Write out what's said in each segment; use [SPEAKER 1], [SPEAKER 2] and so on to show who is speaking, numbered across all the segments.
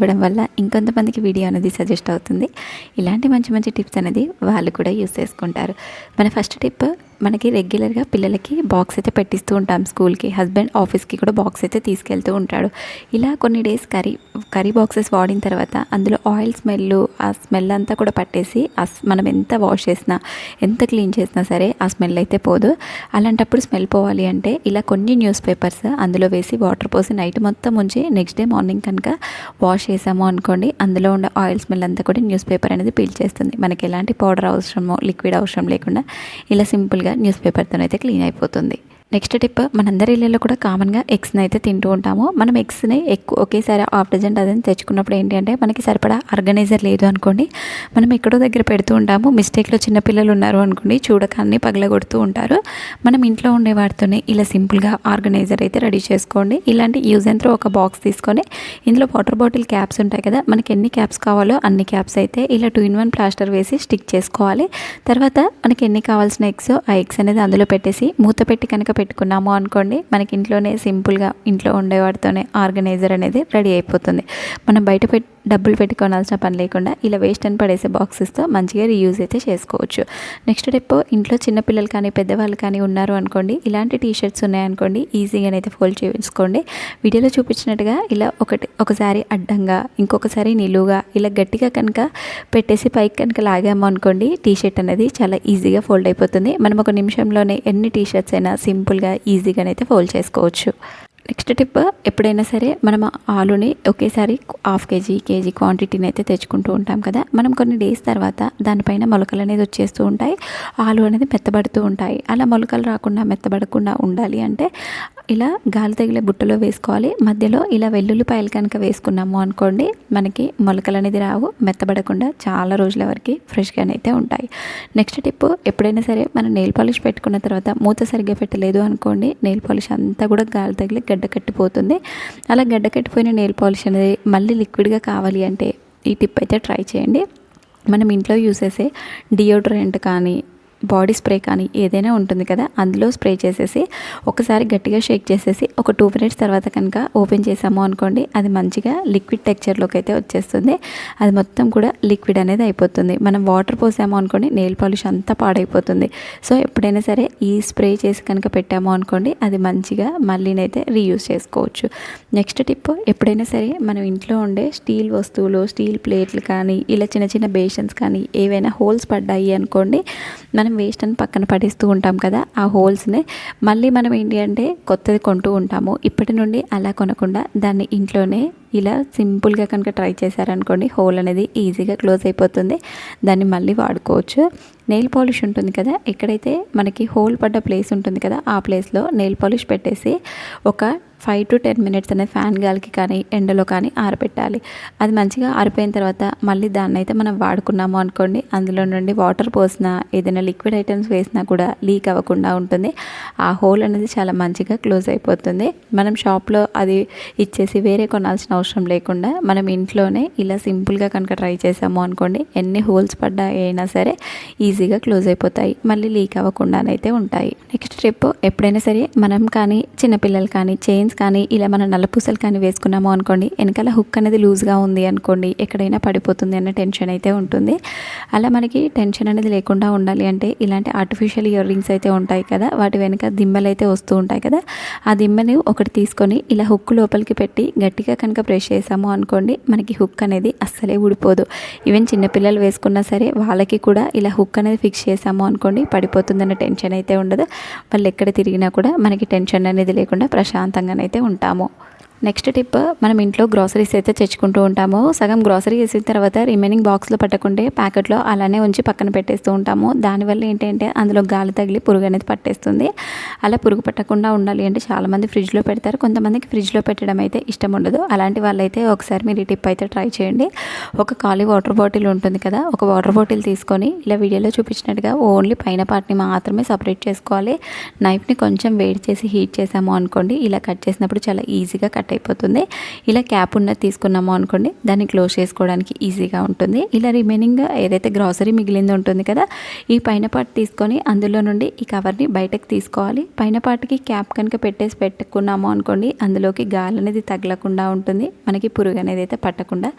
[SPEAKER 1] ఇవ్వడం వల్ల ఇంకొంతమందికి వీడియో అనేది సజెస్ట్ అవుతుంది. ఇలాంటి మంచి మంచి టిప్స్ అనేది వాళ్ళు కూడా యూస్ చేసుకుంటారు. మన ఫస్ట్ టిప్ మనకి రెగ్యులర్గా పిల్లలకి బాక్స్ అయితే పెట్టిస్తూ ఉంటాం స్కూల్కి హస్బెండ్ ఆఫీస్కి కూడా బాక్స్ అయితే తీసుకెళ్తూ ఉంటాడు. ఇలా కొన్ని డేస్ కర్రీ కర్రీ బాక్సెస్ వాడిన తర్వాత అందులో ఆయిల్ స్మెల్ ఆ స్మెల్ అంతా కూడా పట్టేసి మనం ఎంత వాష్ చేసినా ఎంత క్లీన్ చేసినా సరే ఆ స్మెల్ అయితే పోదు. అలాంటప్పుడు స్మెల్ పోవాలి అంటే ఇలా కొన్ని న్యూస్ పేపర్స్ అందులో వేసి వాటర్ పోసి నైట్ మొత్తం ఉంచి నెక్స్ట్ డే మార్నింగ్ కనుక వాష్ చేసాము అనుకోండి అందులో ఉండే ఆయిల్ స్మెల్ అంతా కూడా న్యూస్ పేపర్ అనేది పీల్చేస్తుంది మనకి ఎలాంటి పౌడర్ అవసరమో లిక్విడ్ అవసరం లేకుండా ఇలా సింపుల్గా న్యూస్ పేపర్తో అయితే క్లీన్ అయిపోతుంది. నెక్స్ట్ టిప్ మనందరి ఇళ్ళల్లో కూడా కామన్గా ఎగ్స్ని అయితే తింటూ ఉంటాము. మనం ఎగ్స్ని ఎక్కువ ఒకేసారి హాఫ్ డజన్ డజన్ తెచ్చుకున్నప్పుడు ఏంటి అంటే మనకి సరిపడా ఆర్గనైజర్ లేదు అనుకోండి. మనం ఎక్కడో దగ్గర పెడుతూ ఉంటాము. మిస్టేక్లో చిన్నపిల్లలు ఉన్నారు అనుకోండి చూడకాన్ని పగలగొడుతూ ఉంటారు. మనం ఇంట్లో ఉండే వాటితోనే ఇలా సింపుల్గా ఆర్గనైజర్ అయితే రెడీ చేసుకోండి. ఇలాంటి యూజ్ అండ్ త్రో ఒక బాక్స్ తీసుకొని ఇందులో వాటర్ బాటిల్ క్యాప్స్ ఉంటాయి కదా మనకి ఎన్ని క్యాప్స్ కావాలో అన్ని క్యాప్స్ అయితే ఇలా టూ ఇన్ వన్ ప్లాస్టర్ వేసి స్టిక్ చేసుకోవాలి. తర్వాత మనకి ఎన్ని కావాల్సిన ఎగ్స్ ఆ ఎగ్స్ అనేది అందులో పెట్టేసి మూత పెట్టి కనుక పెట్టుకున్నాము అనుకోండి మనకి ఇంట్లోనే సింపుల్గా ఇంట్లో ఉండేవాడితోనే ఆర్గనైజర్ అనేది రెడీ అయిపోతుంది. మనం బయట పెట్టి డబ్బులు పెట్టుకోవాల్సిన పని లేకుండా ఇలా వేస్ట్ అని పడేసే బాక్సెస్తో మంచిగా రీయూజ్ అయితే చేసుకోవచ్చు. నెక్స్ట్ స్టెప్ ఇంట్లో చిన్నపిల్లలు కానీ పెద్దవాళ్ళు కానీ ఉన్నారు అనుకోండి ఇలాంటి టీ షర్ట్స్ ఉన్నాయనుకోండి ఈజీగా అయితే ఫోల్డ్ చేసుకోండి వీడియోలో చూపించినట్టుగా ఇలా ఒకటి ఒకసారి అడ్డంగా ఇంకొకసారి నిలువుగా ఇలా గట్టిగా కనుక పెట్టేసి పైకి కనుక లాగాము అనుకోండి టీ షర్ట్ అనేది చాలా ఈజీగా ఫోల్డ్ అయిపోతుంది. మనం ఒక నిమిషంలోనే ఎన్ని టీ షర్ట్స్ అయినా సింపుల్గా ఈజీగానైతే ఫోల్డ్ చేసుకోవచ్చు. నెక్స్ట్ టిప్ ఎప్పుడైనా సరే మనం ఆలుని ఒకేసారి హాఫ్ కేజీ కేజీ క్వాంటిటీని అయితే తెచ్చుకుంటూ ఉంటాం కదా. మనం కొన్ని డేస్ తర్వాత దానిపైన మొలకలు అనేది వచ్చేస్తూ ఉంటాయి. ఆలు అనేది మెత్తబడుతూ ఉంటాయి. అలా మొలకలు రాకుండా మెత్తబడకుండా ఉండాలి అంటే ఇలా గాలి తగిలే బుట్టలో వేసుకోవాలి. మధ్యలో ఇలా వెల్లుల్లిపాయలు కనుక వేసుకున్నాము అనుకోండి మనకి మొలకలు అనేది రావు మెత్తబడకుండా చాలా రోజుల వరకు ఫ్రెష్గానే అయితే ఉంటాయి. నెక్స్ట్ టిప్ ఎప్పుడైనా సరే మనం నెయిల్ పాలిష్ పెట్టుకున్న తర్వాత మూత సరిగ్గా పెట్టలేదు అనుకోండి నెయిల్ పాలిష్ అంతా కూడా గాలి తగిలి గడ్డ గడ్డ కట్టిపోతుంది. అలా గడ్డ కట్టిపోయిన నెయిల్ పాలిష్ అనేది మళ్ళీ లిక్విడ్గా కావాలి అంటే ఈ టిప్ అయితే ట్రై చేయండి. మనం ఇంట్లో యూస్ చేసే డియోడ్రెంట్ కానీ బాడీ స్ప్రే కానీ ఏదైనా ఉంటుంది కదా అందులో స్ప్రే చేసేసి ఒకసారి గట్టిగా షేక్ చేసేసి ఒక టూ మినిట్స్ తర్వాత కనుక ఓపెన్ చేసాము అనుకోండి అది మంచిగా లిక్విడ్ టెక్చర్లోకి అయితే వచ్చేస్తుంది. అది మొత్తం కూడా లిక్విడ్ అనేది అయిపోతుంది. మనం వాటర్ పోసాము అనుకోండి నెయిల్ పాలిష్ అంతా పాడైపోతుంది. సో ఎప్పుడైనా సరే ఈ స్ప్రే చేసి కనుక పెట్టాము అనుకోండి అది మంచిగా మళ్ళీనైతే రీయూజ్ చేసుకోవచ్చు. నెక్స్ట్ టిప్ ఎప్పుడైనా సరే మనం ఇంట్లో ఉండే స్టీల్ వస్తువులు స్టీల్ ప్లేట్లు కానీ ఇలా చిన్న చిన్న బేషన్స్ కానీ ఏవైనా హోల్స్ పడ్డాయి అనుకోండి మనం మనం వేస్ట్ అని పక్కన పడేస్తూ ఉంటాం కదా ఆ హోల్స్ని మళ్ళీ మనం ఏంటి అంటే కొత్తది కొంటూ ఉంటాము. ఇప్పటి నుండి అలా కొనకుండా దాన్ని ఇంట్లోనే ఇలా సింపుల్గా కనుక ట్రై చేశారనుకోండి హోల్ అనేది ఈజీగా క్లోజ్ అయిపోతుంది. దాన్ని మళ్ళీ వాడుకోవచ్చు. నెయిల్ పాలిష్ ఉంటుంది కదా ఎక్కడైతే మనకి హోల్ పడ్డ ప్లేస్ ఉంటుంది కదా ఆ ప్లేస్లో నెయిల్ పాలిష్ పెట్టేసి ఒక ఫైవ్ టు టెన్ మినిట్స్ అనేది ఫ్యాన్ గాలికి కానీ ఎండలో కానీ ఆరబెట్టాలి అది మంచిగా ఆరిపోయిన తర్వాత మళ్ళీ దాన్ని అయితే మనం వాడుకున్నాము అనుకోండి. అందులో నుండి వాటర్ పోసినా ఏదైనా లిక్విడ్ ఐటమ్స్ వేసినా కూడా లీక్ అవ్వకుండా ఉంటుంది. ఆ హోల్ అనేది చాలా మంచిగా క్లోజ్ అయిపోతుంది. మనం షాప్లో అది ఇచ్చేసి వేరే కొనాల్సిన అవసరం లేకుండా మనం ఇంట్లోనే ఇలా సింపుల్గా కనుక ట్రై చేసాము అనుకోండి ఎన్ని హోల్స్ పడ్డా అయినా సరే ఈజీగా క్లోజ్ అయిపోతాయి. మళ్ళీ లీక్ అవ్వకుండానైతే ఉంటాయి. నెక్స్ట్ ట్రిప్ ఎప్పుడైనా సరే మనం కానీ చిన్నపిల్లలు కానీ చైన్స్ కానీ ఇలా మన నల్లపూసలు కానీ వేసుకున్నాము అనుకోండి వెనకాల హుక్ అనేది లూజ్గా ఉంది అనుకోండి ఎక్కడైనా పడిపోతుంది అన్న టెన్షన్ అయితే ఉంటుంది. అలా మనకి టెన్షన్ అనేది లేకుండా ఉండాలి అంటే ఇలాంటి ఆర్టిఫిషియల్ ఇయర్ రింగ్స్ అయితే ఉంటాయి కదా వాటి వెనక దిమ్మలు అయితే వస్తూ ఉంటాయి కదా ఆ దిమ్మని ఒకటి తీసుకొని ఇలా హుక్ లోపలికి పెట్టి గట్టిగా కనుక ప్రెస్ చేసాము అనుకోండి మనకి హుక్ అనేది అస్సలే ఊడిపోదు. ఈవెన్ చిన్నపిల్లలు వేసుకున్నా సరే వాళ్ళకి కూడా ఇలా హుక్ అనేది ఫిక్స్ చేసాము అనుకోండి పడిపోతుందన్న టెన్షన్ అయితే ఉండదు. వాళ్ళు ఎక్కడ తిరిగినా కూడా మనకి టెన్షన్ అనేది లేకుండా ప్రశాంతంగా అయితే ఉంటాము. నెక్స్ట్ టిప్ మనం ఇంట్లో గ్రాసరీస్ అయితే తెచ్చుకుంటూ ఉంటాము. సగం గ్రాసరీ వేసిన తర్వాత రిమైనింగ్ బాక్స్లో పట్టకుంటే ప్యాకెట్లో అలానే ఉంచి పక్కన పెట్టేస్తూ ఉంటాము. దానివల్ల ఏంటంటే అందులో గాలి తగిలి పురుగు అనేది పట్టేస్తుంది. అలా పురుగు పట్టకుండా ఉండాలి అంటే చాలామంది ఫ్రిడ్జ్లో పెడతారు. కొంతమందికి ఫ్రిడ్జ్లో పెట్టడం అయితే ఇష్టం ఉండదు. అలాంటి వాళ్ళైతే ఒకసారి మీరు ఈ టిప్ అయితే ట్రై చేయండి. ఒక ఖాళీ వాటర్ బాటిల్ ఉంటుంది కదా ఒక వాటర్ బాటిల్ తీసుకొని ఇలా వీడియోలో చూపించినట్టుగా ఓన్లీ పైన పార్ట్ని మాత్రమే సపరేట్ చేసుకోవాలి. నైఫ్ని కొంచెం వేడి చేసి హీట్ చేసాము అనుకోండి ఇలా కట్ చేసినప్పుడు చాలా ఈజీగా కట్ అయిపోతుంది. ఇలా క్యాప్ ఉన్నది తీసుకున్నాము అనుకోండి దాన్ని క్లోజ్ చేసుకోవడానికి ఈజీగా ఉంటుంది. ఇలా రిమైనింగ్ ఏదైతే గ్రాసరీ మిగిలింది ఉంటుంది కదా ఈ పైన పార్ట్ తీసుకొని అందులో నుండి ఈ కవర్ని బయటకు తీసుకోవాలి. పైన పార్ట్కి క్యాప్ కనుక పెట్టేసి పెట్టుకున్నాము అనుకోండి అందులోకి గాలి అనేది తగలకుండా ఉంటుంది. మనకి పురుగు అనేది అయితే పట్టకుండా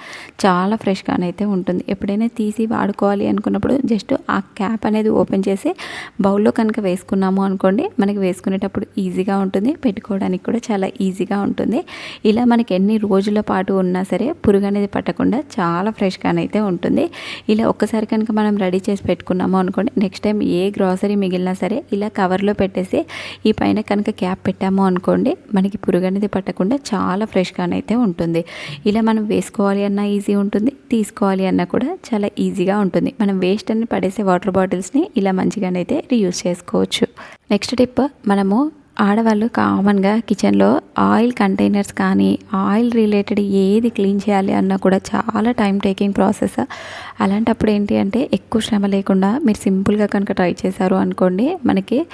[SPEAKER 1] చాలా ఫ్రెష్గానైతే ఉంటుంది. ఎప్పుడైనా తీసి వాడుకోవాలి అనుకున్నప్పుడు జస్ట్ ఆ క్యాప్ అనేది ఓపెన్ చేసి బౌల్లో కనుక వేసుకున్నాము అనుకోండి మనకి వేసుకునేటప్పుడు ఈజీగా ఉంటుంది. పెట్టుకోవడానికి కూడా చాలా ఈజీగా ఉంటుంది. ఇలా మనకి ఎన్ని రోజుల పాటు ఉన్నా సరే పురుగు అనేది పట్టకుండా చాలా ఫ్రెష్గానైతే ఉంటుంది. ఇలా ఒక్కసారి కనుక మనం రెడీ చేసి పెట్టుకున్నాము అనుకోండి నెక్స్ట్ టైం ఏ గ్రాసరీ మిగిలినా సరే ఇలా కవర్లో పెట్టేసి ఈ పైన కనుక క్యాప్ పెట్టాము అనుకోండి మనకి పురుగు అనేది పట్టకుండా చాలా ఫ్రెష్గానైతే ఉంటుంది. ఇలా మనం వేసుకోవాలి అన్నా ఈజీ ఉంటుంది తీసుకోవాలి అన్నా కూడా చాలా ఈజీగా ఉంటుంది. మనం వేస్ట్ అని పడేసే వాటర్ బాటిల్స్ని ఇలా మంచిగానైతే రీయూస్ చేసుకోవచ్చు. నెక్స్ట్ టిప్ మనము ఆడవాళ్ళు కామన్గా కిచెన్లో ఆయిల్ కంటైనర్స్ కానీ ఆయిల్ రిలేటెడ్ ఏది క్లీన్ చేయాలి అన్నా కూడా చాలా టైం టేకింగ్ ప్రాసెస్. అలాంటప్పుడు ఏంటి అంటే ఎక్కువ శ్రమ లేకుండా మీరు సింపుల్గా కనుక ట్రై చేశారు అనుకోండి మనకి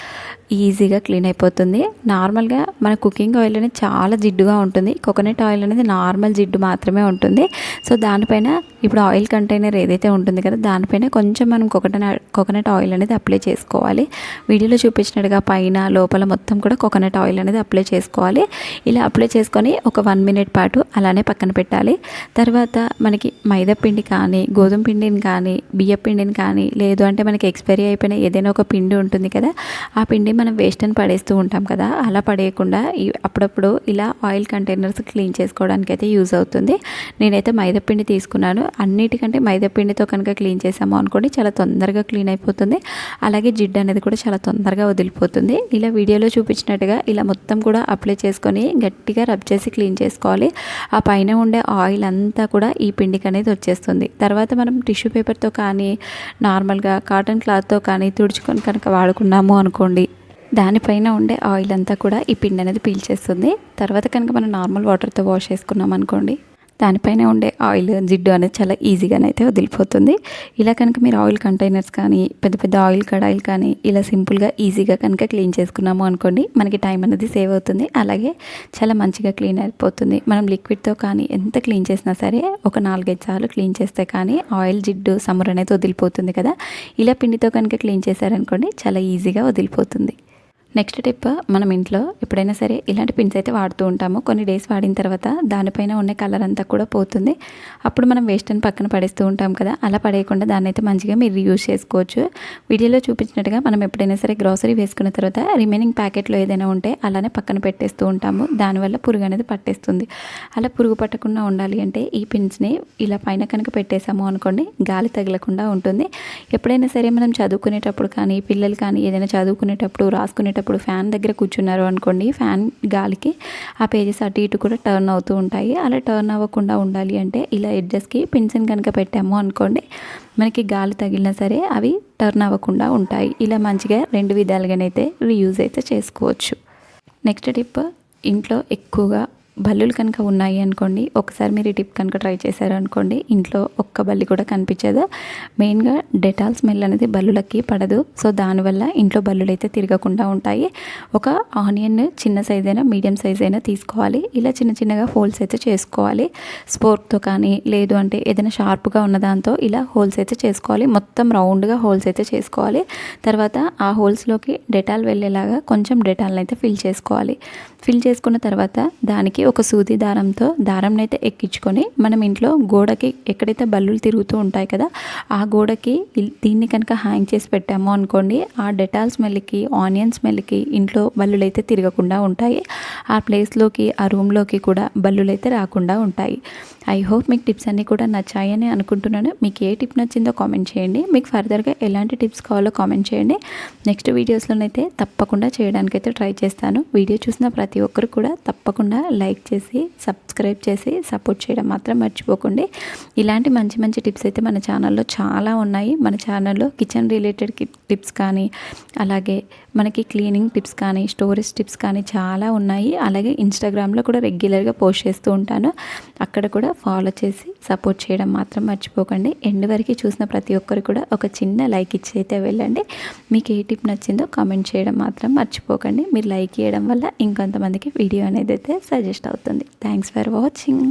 [SPEAKER 1] ఈజీగా క్లీన్ అయిపోతుంది. నార్మల్గా మన కుకింగ్ ఆయిల్ అనేది చాలా జిడ్డుగా ఉంటుంది. కోకోనట్ ఆయిల్ అనేది నార్మల్ జిడ్డు మాత్రమే ఉంటుంది. సో దానిపైన ఇప్పుడు ఆయిల్ కంటైనర్ ఏదైతే ఉంటుంది కదా దానిపైన కొంచెం మనం కోకోనట్ కోకోనట్ ఆయిల్ అనేది అప్లై చేసుకోవాలి. వీడియోలో చూపించినట్టుగా పైన లోపల మొత్తం కూడా కోకోనట్ ఆయిల్ అనేది అప్లై చేసుకోవాలి. ఇలా అప్లై చేసుకొని ఒక వన్ మినిట్ పాటు అలానే పక్కన పెట్టాలి. తర్వాత మనకి మైదా పిండి కానీ గోధుమ పిండిని కానీ బియ్య పిండిని కానీ లేదు అంటే మనకి ఎక్స్పైరీ అయిపోయిన ఏదైనా ఒక పిండి ఉంటుంది కదా ఆ పిండి మనం వేస్ట్ అని పడేస్తూ ఉంటాం కదా అలా పడేయకుండా అప్పుడప్పుడు ఇలా ఆయిల్ కంటైనర్స్ క్లీన్ చేసుకోవడానికి అయితే యూజ్ అవుతుంది. నేనైతే మైదా పిండి తీసుకున్నాను. అన్నిటికంటే మైదా పిండితో కనుక క్లీన్ చేసాము అనుకోండి చాలా తొందరగా క్లీన్ అయిపోతుంది. అలాగే జిడ్డు అనేది కూడా చాలా తొందరగా వదిలిపోతుంది. ఇలా వీడియోలో చూపించినట్టుగా ఇలా మొత్తం కూడా అప్లై చేసుకొని గట్టిగా రబ్ చేసి క్లీన్ చేసుకోవాలి. ఆ పైన ఉండే ఆయిల్ అంతా కూడా ఈ పిండికి అనేది వచ్చేస్తుంది. తర్వాత మనం టిష్యూ పేపర్తో కానీ నార్మల్గా కాటన్ క్లాత్తో కానీ తుడుచుకొని కనుక వాడుకున్నాము అనుకోండి దానిపైన ఉండే ఆయిల్ అంతా కూడా ఈ పిండి అనేది పీల్చేస్తుంది. తర్వాత కనుక మనం నార్మల్ వాటర్తో వాష్ చేసుకున్నాం అనుకోండి దానిపైన ఉండే ఆయిల్ జిడ్డు అనేది చాలా ఈజీగానైతే వదిలిపోతుంది. ఇలా కనుక మీరు ఆయిల్ కంటైనర్స్ కానీ పెద్ద పెద్ద ఆయిల్ కడాయిలు కానీ ఇలా సింపుల్గా ఈజీగా కనుక క్లీన్ చేసుకున్నాము అనుకోండి మనకి టైం అనేది సేవ్ అవుతుంది. అలాగే చాలా మంచిగా క్లీన్ అయిపోతుంది. మనం లిక్విడ్తో కానీ ఎంత క్లీన్ చేసినా సరే ఒక నాలుగైదు సార్లు క్లీన్ చేస్తే కానీ ఆయిల్ జిడ్డు సమ్మర్ అనేది వదిలిపోతుంది కదా. ఇలా పిండితో కనుక క్లీన్ చేశారనుకోండి చాలా ఈజీగా వదిలిపోతుంది. నెక్స్ట్ టిప్ మనం ఇంట్లో ఎప్పుడైనా సరే ఇలాంటి పిన్స్ అయితే వాడుతూ ఉంటాము. కొన్ని డేస్ వాడిన తర్వాత దానిపైన ఉన్న కలర్ అంతా కూడా పోతుంది. అప్పుడు మనం వేస్ట్ అని పక్కన పడేస్తూ ఉంటాం కదా అలా పడేయకుండా దాన్ని అయితే మంచిగా మీరు యూజ్ చేసుకోవచ్చు. వీడియోలో చూపించినట్టుగా మనం ఎప్పుడైనా సరే గ్రాసరీ వేసుకున్న తర్వాత రిమైనింగ్ ప్యాకెట్లో ఏదైనా ఉంటే అలానే పక్కన పెట్టేస్తూ ఉంటాము. దానివల్ల పురుగు అనేది పట్టేస్తుంది. అలా పురుగు పట్టకుండా ఉండాలి అంటే ఈ పిన్స్ని ఇలా పైన కనుక పెట్టేసాము అనుకోండి గాలి తగలకుండా ఉంటుంది. ఎప్పుడైనా సరే మనం చదువుకునేటప్పుడు కానీ పిల్లలు కానీ ఏదైనా చదువుకునేటప్పుడు రాసుకునేటప్పుడు ఇప్పుడు ఫ్యాన్ దగ్గర కూర్చున్నారు అనుకోండి ఫ్యాన్ గాలికి ఆ పేజెస్ అటు ఇటు కూడా టర్న్ అవుతూ ఉంటాయి. అలా టర్న్ అవ్వకుండా ఉండాలి అంటే ఇలా ఎడ్జెస్కి పిన్సిన్ కనుక పెట్టాము అనుకోండి మనకి గాలి తగిలినా సరే అవి టర్న్ అవ్వకుండా ఉంటాయి. ఇలా మంచిగా రెండు విధాలుగానైతే రీయూజ్ అయితే చేసుకోవచ్చు. నెక్స్ట్ టిప్ ఇంట్లో ఎక్కువగా బల్లులు కనుక ఉన్నాయి అనుకోండి ఒకసారి మీరు ఈ టిప్ కనుక ట్రై చేశారు అనుకోండి ఇంట్లో ఒక్క బల్లి కూడా కనిపించదు. మెయిన్గా డెటాల్ స్మెల్ అనేది బల్లులకి పడదు. సో దానివల్ల ఇంట్లో బల్లులు అయితే తిరగకుండా ఉంటాయి. ఒక ఆనియన్ చిన్న సైజ్ అయినా మీడియం సైజ్ అయినా తీసుకోవాలి. ఇలా చిన్న చిన్నగా హోల్స్ అయితే చేసుకోవాలి. స్పోర్క్తో కానీ లేదు అంటే ఏదైనా షార్ప్గా ఉన్న దాంతో ఇలా హోల్స్ అయితే చేసుకోవాలి. మొత్తం రౌండ్గా హోల్స్ అయితే చేసుకోవాలి. తర్వాత ఆ హోల్స్లోకి డెటాల్ వెళ్ళేలాగా కొంచెం డెటాల్ని అయితే ఫిల్ చేసుకోవాలి. ఫిల్ చేసుకున్న తర్వాత దానికి ఒక సూది దారంతో దారంని అయితే ఎక్కించుకొని మనం ఇంట్లో గోడకి ఎక్కడైతే బల్లులు తిరుగుతూ ఉంటాయి కదా ఆ గోడకి దీన్ని కనుక హ్యాంగ్ చేసి పెట్టాము అనుకోండి ఆ డెటాల్ స్మెల్కి ఆనియన్ స్మెల్కి ఇంట్లో బల్లులు అయితే తిరగకుండా ఉంటాయి. ఆ ప్లేస్లోకి ఆ రూమ్లోకి కూడా బల్లులు అయితే రాకుండా ఉంటాయి. ఐ హోప్ మీకు టిప్స్ అన్నీ కూడా నచ్చాయని అనుకుంటున్నాను. మీకు ఏ టిప్ నచ్చిందో కామెంట్ చేయండి. మీకు ఫర్దర్గా ఎలాంటి టిప్స్ కావాలో కామెంట్ చేయండి. నెక్స్ట్ వీడియోస్లోనైతే తప్పకుండా చేయడానికైతే ట్రై చేస్తాను. వీడియో చూసిన ప్రతి ఒక్కరు కూడా తప్పకుండా లైక్ చేసి సబ్స్క్రైబ్ చేసి సపోర్ట్ చేయడం మాత్రం మర్చిపోకండి. ఇలాంటి మంచి మంచి టిప్స్ అయితే మన ఛానల్లో చాలా ఉన్నాయి. మన ఛానల్లో కిచెన్ రిలేటెడ్ టిప్స్ కానీ అలాగే మనకి క్లీనింగ్ టిప్స్ కానీ స్టోరేజ్ టిప్స్ కానీ చాలా ఉన్నాయి. అలాగే ఇన్స్టాగ్రామ్లో కూడా రెగ్యులర్గా పోస్ట్ చేస్తూ ఉంటాను. అక్కడ కూడా ఫాలో చేసి సపోర్ట్ చేయడం మాత్రం మర్చిపోకండి. ఎండ్ వరకు చూసిన ప్రతి ఒక్కరు కూడా ఒక చిన్న లైక్ ఇచ్చి అయితే వెళ్ళండి. మీకు ఏ టిప్ నచ్చిందో కామెంట్ చేయడం మాత్రం మర్చిపోకండి. మీరు లైక్ చేయడం వల్ల ఇంకొంతమందికి వీడియో అనేది అయితే సజెస్ట్ అవుతుంది. Thanks for watching